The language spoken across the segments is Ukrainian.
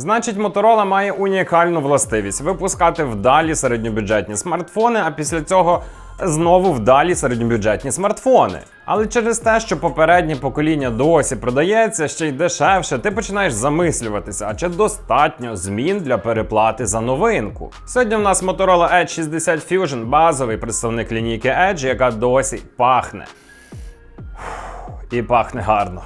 Значить, Motorola має унікальну властивість випускати вдалі середньобюджетні смартфони, а після цього знову вдалі середньобюджетні смартфони. Але через те, що попереднє покоління досі продається ще й дешевше, ти починаєш замислюватися, а чи достатньо змін для переплати за новинку. Сьогодні в нас Motorola Edge 60 Fusion, базовий представник лінійки Edge, яка досі пахне. І пахне гарно.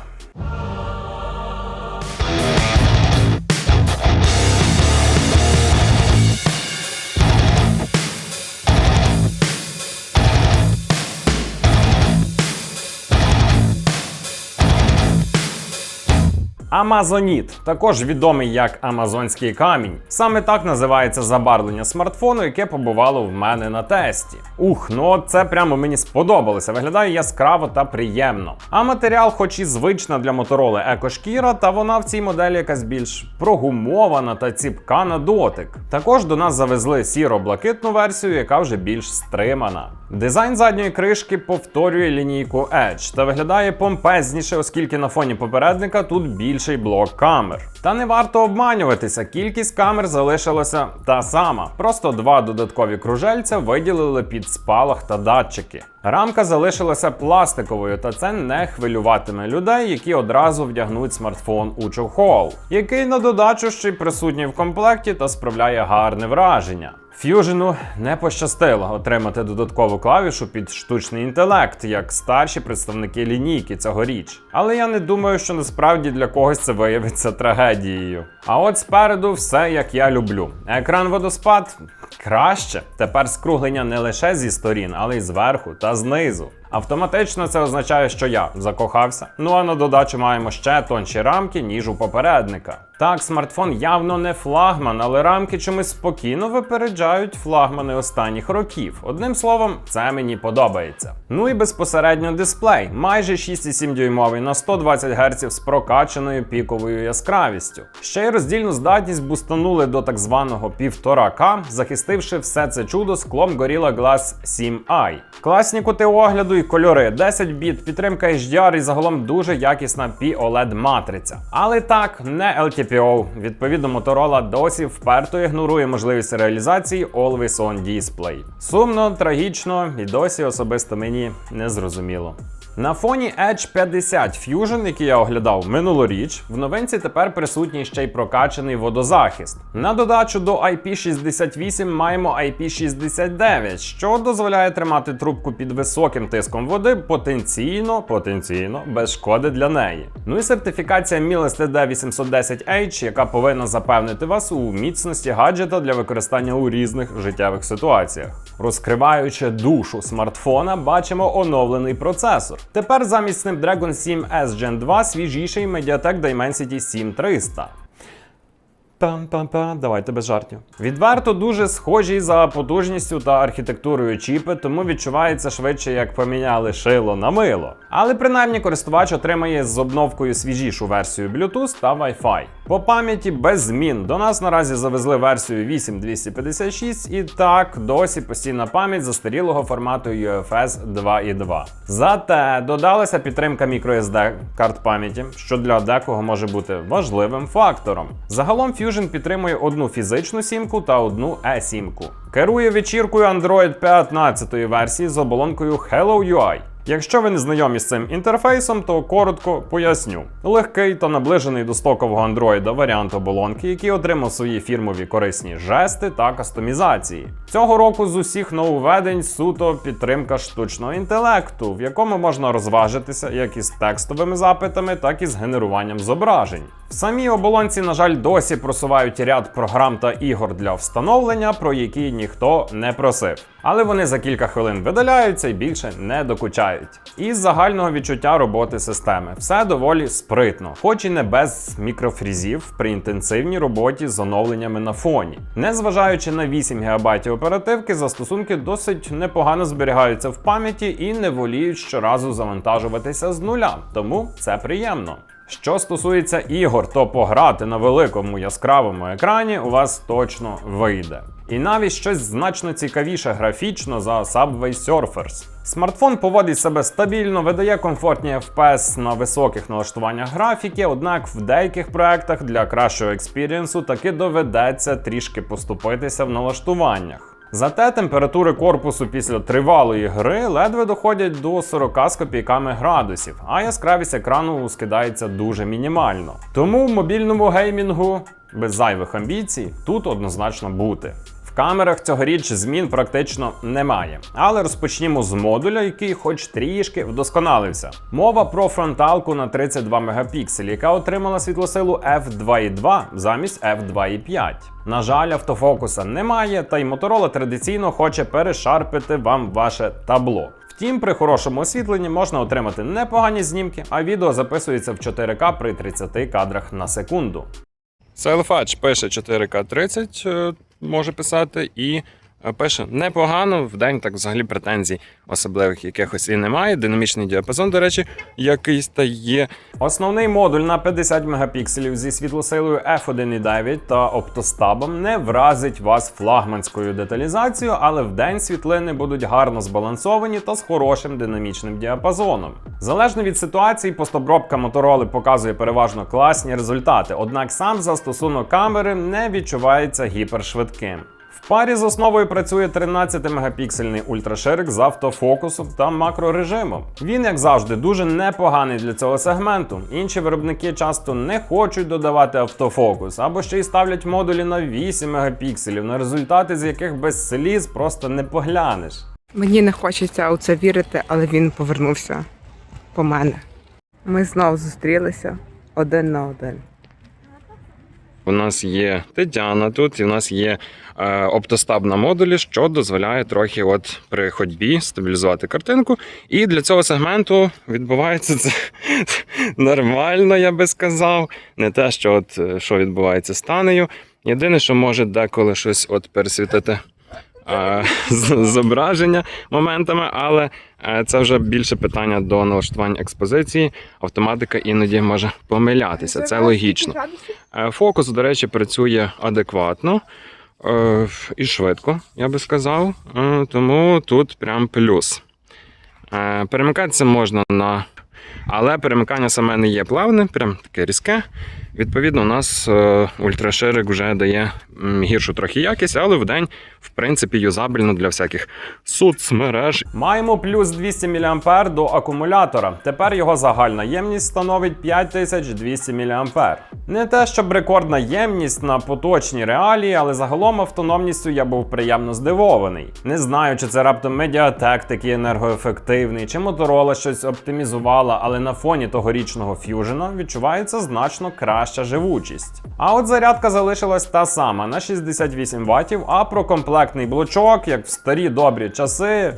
Амазоніт, також відомий як Амазонський камінь. Саме так називається забарвлення смартфону, яке побувало в мене на тесті. Ух, ну це прямо мені сподобалося. Виглядає яскраво та приємно. А матеріал, хоч і звична для Мотороли екошкіра, та вона в цій моделі якась більш прогумована та ціпка на дотик. Також до нас завезли сіро-блакитну версію, яка вже більш стримана. Дизайн задньої кришки повторює лінійку Edge та виглядає помпезніше, оскільки на фоні попередника тут більший блок камер. Та не варто обманюватися, кількість камер залишилася та сама. Просто два додаткові кружельця виділили під спалах та датчики. Рамка залишилася пластиковою, та це не хвилюватиме людей, які одразу вдягнуть смартфон у чохол, який на додачу ще й присутній в комплекті та справляє гарне враження. Ф'южену не пощастило отримати додаткову клавішу під штучний інтелект, як старші представники лінійки цьогоріч. Але я не думаю, що насправді для когось це виявиться трагедією. А от спереду все як я люблю. Екран водоспад краще. Тепер скруглення не лише зі сторін, але й зверху та знизу. Автоматично це означає, що я закохався. Ну а на додачу маємо ще тонші рамки, ніж у попередника. Так, смартфон явно не флагман, але рамки чомусь спокійно випереджають флагмани останніх років. Одним словом, це мені подобається. Ну і безпосередньо дисплей, майже 6,7 дюймовий на 120 Гц з прокачаною піковою яскравістю. Ще й роздільну здатність бустанули до так званого 1,5К, захистивши все це чудо склом Gorilla Glass 7i. Класні кути огляду і кольори, 10 біт, підтримка HDR і загалом дуже якісна POLED матриця. Але так, не LTPO. Відповідно, Motorola досі вперто ігнорує можливість реалізації Always On Display. Сумно, трагічно і досі особисто мені не зрозуміло. На фоні Edge 50 Fusion, який я оглядав минулоріч, в новинці тепер присутній ще й прокачаний водозахист. На додачу до IP68 маємо IP69, що дозволяє тримати трубку під високим тиском води потенційно, потенційно без шкоди для неї. Ну і сертифікація MIL STD 810H, яка повинна запевнити вас у міцності гаджета для використання у різних життєвих ситуаціях. Розкриваючи душу смартфона, бачимо оновлений процесор. Тепер замість Snapdragon 7 S Gen 2 свіжіший Mediatek Dimensity 7300. Пам-пам-пам, давайте без жартів. Відверто дуже схожі за потужністю та архітектурою чіпи, тому відчувається швидше, як поміняли шило на мило. Але принаймні користувач отримає з обновкою свіжішу версію Bluetooth та Wi-Fi. По пам'яті без змін. До нас наразі завезли версію 8256 і так досі постійна пам'ять застарілого формату UFS 2.2. Зате додалася підтримка microSD карт пам'яті, що для декого може бути важливим фактором. Загалом Fusion підтримує одну фізичну сімку та одну e-сімку. Керує вечіркою Android 15 версії з оболонкою Hello UI. Якщо ви не знайомі з цим інтерфейсом, то коротко поясню. Легкий та наближений до стокового андроїда варіант оболонки, який отримав свої фірмові корисні жести та кастомізації. Цього року з усіх нововведень суто підтримка штучного інтелекту, в якому можна розважитися як із текстовими запитами, так і з генеруванням зображень. В самій оболонці, на жаль, досі просувають ряд програм та ігор для встановлення, про які ніхто не просив. Але вони за кілька хвилин видаляються і більше не докучають. Із загального відчуття роботи системи все доволі спритно, хоч і не без мікрофрізів при інтенсивній роботі з оновленнями на фоні. Незважаючи на 8 ГБ оперативки, застосунки досить непогано зберігаються в пам'яті і не воліють щоразу завантажуватися з нуля, тому це приємно. Що стосується ігор, то пограти на великому яскравому екрані у вас точно вийде. І навіть щось значно цікавіше графічно за Subway Surfers. Смартфон поводить себе стабільно, видає комфортні FPS на високих налаштуваннях графіки, однак в деяких проектах для кращого експірієнсу таки доведеться трішки поступитися в налаштуваннях. Зате температури корпусу після тривалої гри ледве доходять до 40 з копійками градусів, а яскравість екрану скидається дуже мінімально. Тому в мобільному геймінгу без зайвих амбіцій тут однозначно бути. В камерах цьогоріч змін практично немає. Але розпочнімо з модуля, який хоч трішки вдосконалився. Мова про фронталку на 32 мегапікселі, яка отримала світлосилу f2.2 замість f2.5. На жаль, автофокуса немає, та й Motorola традиційно хоче перешарпити вам ваше табло. Втім, при хорошому освітленні можна отримати непогані знімки, а відео записується в 4К при 30 кадрах на секунду. Селфач пише 4К30, е, може писати, і пише непогано. В день так взагалі претензій особливих якихось і немає. Динамічний діапазон, до речі, якийсь та є. Основний модуль на 50 мегапікселів зі світлосилою f1.9 та оптостабом не вразить вас флагманською деталізацією, але в день світлини будуть гарно збалансовані та з хорошим динамічним діапазоном. Залежно від ситуації, постобробка Motorola показує переважно класні результати, однак сам застосунок камери не відчувається гіпершвидким. В парі з основою працює 13-мегапіксельний ультраширик з автофокусом та макрорежимом. Він, як завжди, дуже непоганий для цього сегменту. Інші виробники часто не хочуть додавати автофокус або ще й ставлять модулі на 8 мегапікселів, на результати з яких без сліз просто не поглянеш. Мені не хочеться у це вірити, але він повернувся по мене. Ми знову зустрілися один на один. У нас є Тетяна тут, і в нас є е, оптостаб на модулі, що дозволяє трохи от при ходьбі стабілізувати картинку. І для цього сегменту відбувається це нормально, я би сказав. Не те, що от е, що відбувається з танею. Єдине, що може деколи щось от пересвітити. Е, Зображення моментами, але е, це вже більше питання до налаштування експозиції. Автоматика іноді може помилятися. Це логічно. Е, Фокус, до речі, працює адекватно і швидко, я би сказав. Тому тут прям плюс. Перемикатися можна на. Але перемикання саме не є плавне, прям таке різке. Відповідно, у нас е, ультраширик вже дає гіршу трохи якість, але в день, в принципі, юзабельно для всяких соцмереж. Маємо плюс 200 мА до акумулятора. Тепер його загальна ємність становить 5200 мА. Не те, щоб рекордна ємність на поточні реалії, але загалом автономністю я був приємно здивований. Не знаю, чи це раптом Mediatek такий енергоефективний, чи Motorola щось оптимізувала, але на фоні тогорічного Fusion відчувається значно краща живучість. А от зарядка залишилась та сама на 68 Вт, а про комплектний блочок, як в старі добрі часи,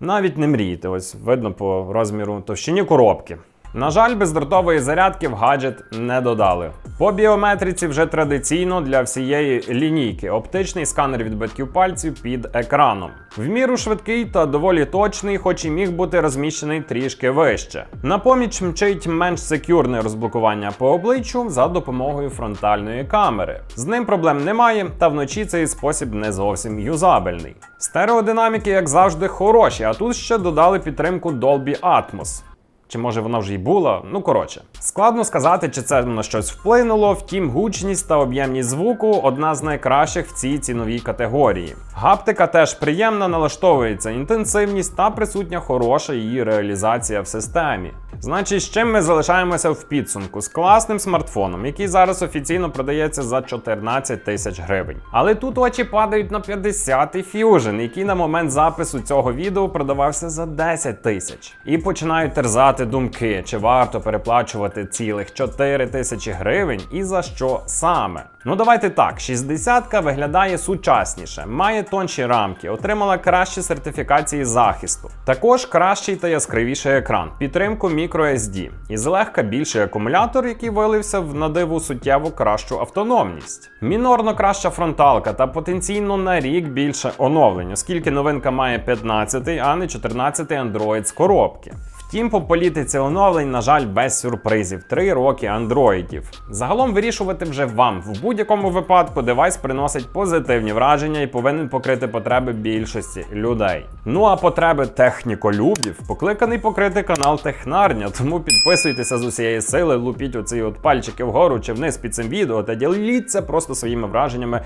навіть не мрійте. Ось видно по розміру товщині коробки. На жаль, бездротової зарядки в гаджет не додали. По біометриці вже традиційно для всієї лінійки оптичний сканер відбитків пальців під екраном. В міру швидкий та доволі точний, хоч і міг бути розміщений трішки вище. На поміч мчить менш секюрне розблокування по обличчю за допомогою фронтальної камери. З ним проблем немає, та вночі цей спосіб не зовсім юзабельний. Стереодинаміки, як завжди, хороші, а тут ще додали підтримку Dolby Atmos. Чи може вона вже й була? Ну коротше, складно сказати, чи це на щось вплинуло. Втім, гучність та об'ємність звуку одна з найкращих в цій ціновій категорії. Гаптика теж приємна, налаштовується інтенсивність та присутня хороша її реалізація в системі. Значить, з чим ми залишаємося в підсумку? З класним смартфоном, який зараз офіційно продається за 14 тисяч гривень. Але тут очі падають на 50-й Fusion, який на момент запису цього відео продавався за 10 тисяч. І починають терзати думки, чи варто переплачувати цілих 4 тисячі гривень і за що саме. Ну давайте так, 60-ка виглядає сучасніше, має тонші рамки, отримала кращі сертифікації захисту. Також кращий та яскравіший екран, підтримку microSD і злегка більший акумулятор, який вилився в надиву суттєво кращу автономність. Мінорно краща фронталка та потенційно на рік більше оновлень, оскільки новинка має 15, а не 14 Android з коробки. Втім, по політиці оновлень, на жаль, без сюрпризів. Три роки андроїдів. Загалом вирішувати вже вам. В будь-якому випадку девайс приносить позитивні враження і повинен покрити потреби більшості людей. Ну а потреби техніколюбів покликаний покрити канал Технарня. Тому підписуйтеся з усієї сили, лупіть оці от пальчики вгору чи вниз під цим відео та діліться просто своїми враженнями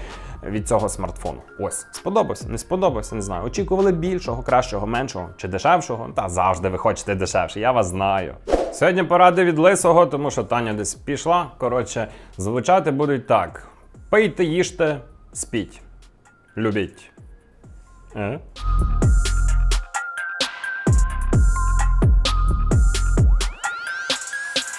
від цього смартфону. Ось сподобався, не сподобався, не знаю. Очікували більшого, кращого, меншого чи дешевшого. Та завжди ви хочете дешевше, я вас знаю. Сьогодні поради від лисого, тому що Таня десь пішла. Коротше, звучати будуть так: пийте, їжте, спіть, любіть. Е?